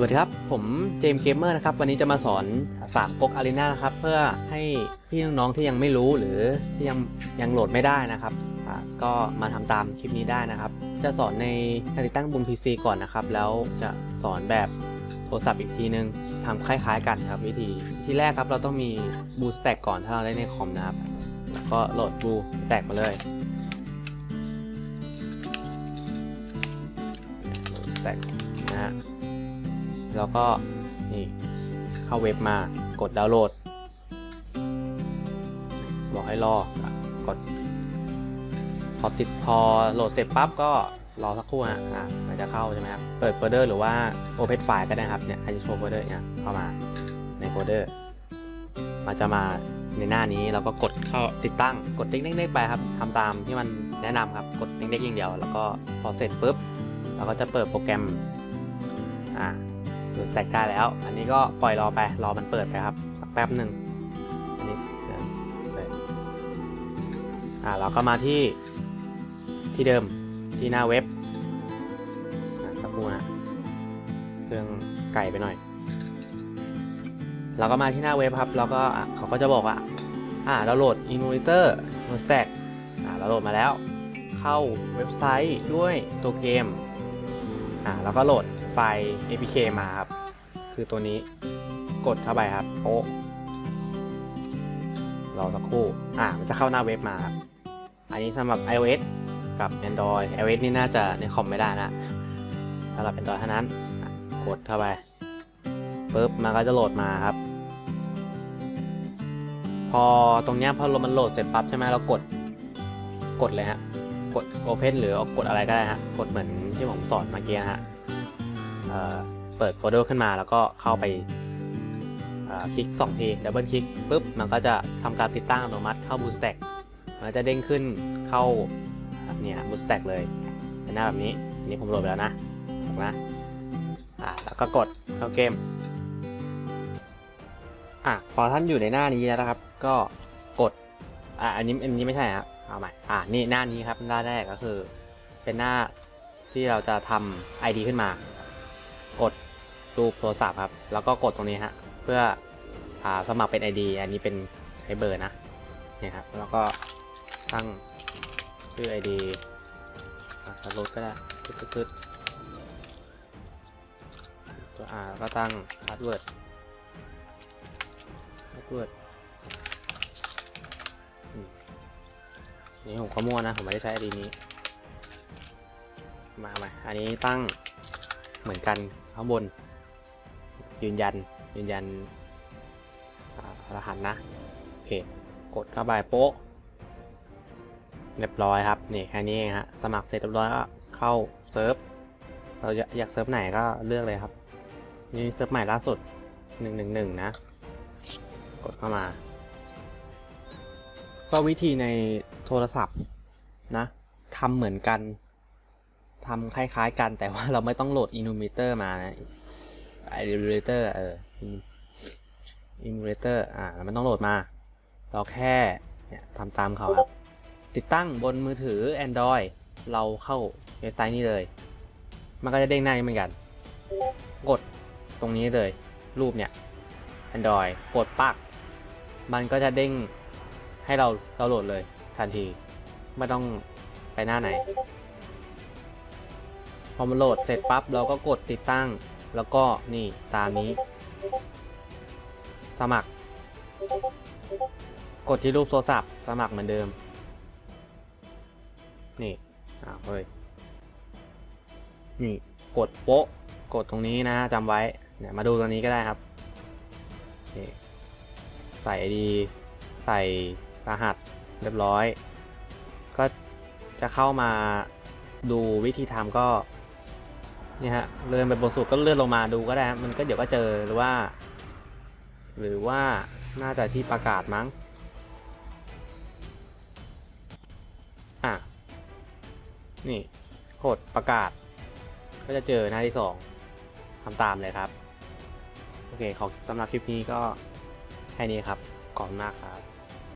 วัสดีครับ ผมเจมส์เกมเมอร์นะครับ วันนี้จะมาสอนสามก๊กอารีนานะครับ เพื่อให้พี่น้องๆที่ยังไม่รู้หรือที่ยังยังโหลดไม่ได้นะครับ ก็มาทำตามคลิปนี้ได้นะครับ จะสอนในการติดตั้งบน PC ก่อนนะครับ แล้วจะสอนแบบโทรศัพท์อีกทีนึงทำคล้ายๆ กันครับวิธีที่แรกครับเราต้องมีบูสแต็กก่อนถ้าเราเล่นในคอมนะครับ แล้วก็โหลดบูสแต็กมาเลยบูสแต็กนะฮะ แล้วก็นี่เข้าเว็บมากดดาวน์โหลด บอกให้รอกด พอติดพอโหลดเสร็จปั๊บก็รอสักครู่ฮะอะมันจะเข้าใช่ไหมครับ เปิดโฟลเดอร์หรือว่า Open File ก็ได้ครับ เนี่ยใครจะโชว์โฟลเดอร์เนี่ยเข้ามาในโฟลเดอร์ มันจะมาในหน้านี้เราก็กดเข้าติดตั้ง กดเด้งๆไปครับทำตามที่มันแนะนำครับ กดเด้งๆอย่างเดียว แล้วก็พอเสร็จปุ๊บ เราก็จะเปิดโปรแกรม อ่า ดูสแตกได้แล้ว อันนี้ก็ปล่อยรอไป รอมันเปิดไปครับสักแป๊บหนึ่งอันนี้เดี๋ยวเปิดอ่าเราก็มาที่ที่เดิมที่หน้าเว็บอะสักครู่นะเครื่องไก่ไปหน่อย เราก็มาที่หน้าเว็บครับ แล้วก็อะเขาก็จะบอกว่าอ่าเราโหลด emulator no stack อ่าเราโหลดมาแล้ว เข้าเว็บไซต์ด้วยตัวเกมอ่าแล้วก็โหลด ไฟล์ APK มาครับ คือตัวนี้กดเข้าไปครับโป๊ะรอสักครู่ อ่ามันจะเข้าหน้าเว็บมาครับ อันนี้สำหรับ iOS กับ Android iOS นี่น่าจะในคอมไม่ได้นะสำหรับ Android เท่านั้น กดเข้าไปปุ๊บมันก็จะโหลดมาครับ พอตรงเนี้ยพอมันโหลดเสร็จปั๊บใช่ไหมเรากด กดเลยฮะ กด Open หรือกดอะไรก็ได้ฮะ กดเหมือนที่ผมสอนเมื่อกี้ฮะ เเปิดโฟลเดอร์ขึ้นมาแล้วก็เข้าไปคลิก2ทีดับเบิลคลิกปุ๊บมันก็จะทำการติดตั้งอัตโนมัติเข้า Bootstrap มันจะเด้งขึ้นเข้าเนี่ย Bootstrap เลยเป็นหน้าแบบนี้อันนี้ผมโหลดไปแล้วนะถูกนะอะแล้วก็กดเข้าเกมอะพอท่านอยู่ในหน้านี้แล้วนะครับ ก็กดอะอันนี้อันนี้ไม่ใช่ครับเอาใหม่อะนี่หน้านี้ครับหน้าแรกก็คือ เป็นหน้าที่เราจะทำ ID ขึ้นมา กดรูปโทรศัพท์ครับ แล้วก็กดตรงนี้ฮะ เพื่ออ่าสมัครเป็น ID อันนี้เป็นใช้เบอร์นะเนี่ยครับ แล้วก็ตั้งชื่อ ID อสรุปก็ได้คึดคึดตัว R แล้วก็ตั้ง password password อืมนี่ผมก็มั่วนะ ผมไม่ได้ใช้ ID นี้ มาใหม่อันนี้ตั้ง เหมือนกันข้างบน ยืนยันยืนยันรหัสนะ โอเค กดเข้าไปโป๊ะเรียบร้อยครับนี่แค่นี้เองฮะสมัครเสร็จเรียบร้อยก็เข้าเซิร์ฟเราอยากเซิร์ฟไหนก็เลือกเลยครับ นี่เซิร์ฟใหม่ล่าสุด 111 นะ กดเข้ามา ก็วิธีในโทรศัพท์นะทำเหมือนกัน ทำคล้ายๆกันแต่ว่าเราไม่ต้องโหลด Illustrator มานะ Illustrator เออ Illustrator อ่าเราไม่ต้องโหลดมา เราแค่เนี่ยทำตามเขาครับติดตั้งบนมือถือ Android เราเข้าเว็บไซต์นี้เลย มันก็จะเด้งหน้านี้เหมือนกัน กดตรงนี้เลย รูปเนี่ย Android กดปัก มันก็จะเด้งให้เราเราโหลดเลยทันที ไม่ต้องไปหน้าไหน อมันโหลดเสร็จปั๊บเราก็กดติดตั้ง แล้วก็นี่ตามนี้ สมัคร กดที่รูปโทรศัพท์สมัครเหมือนเดิม นี่อ้าวเฮ้ยนี่กดโป๊ะ กดตรงนี้นะจำไว้เนี่ยมาดูตรงนี้ก็ได้ครับนี่ใส่ดีใส่รหัสเรียบร้อย ก็จะเข้ามาดูวิธีทำก็ นี่ฮะเลื่อนไปบนสุดก็เลื่อนลงมาดูก็ได้ มันก็เดี๋ยวก็เจอหรือว่า หรือว่าน่าจะที่ประกาศมั้งอะนี่กดประกาศ ก็จะเจอหน้าที่สองทำตามเลยครับ โอเค ขอสำหรับคลิปนี้ก็แค่นี้ครับขอบคุณมากครับ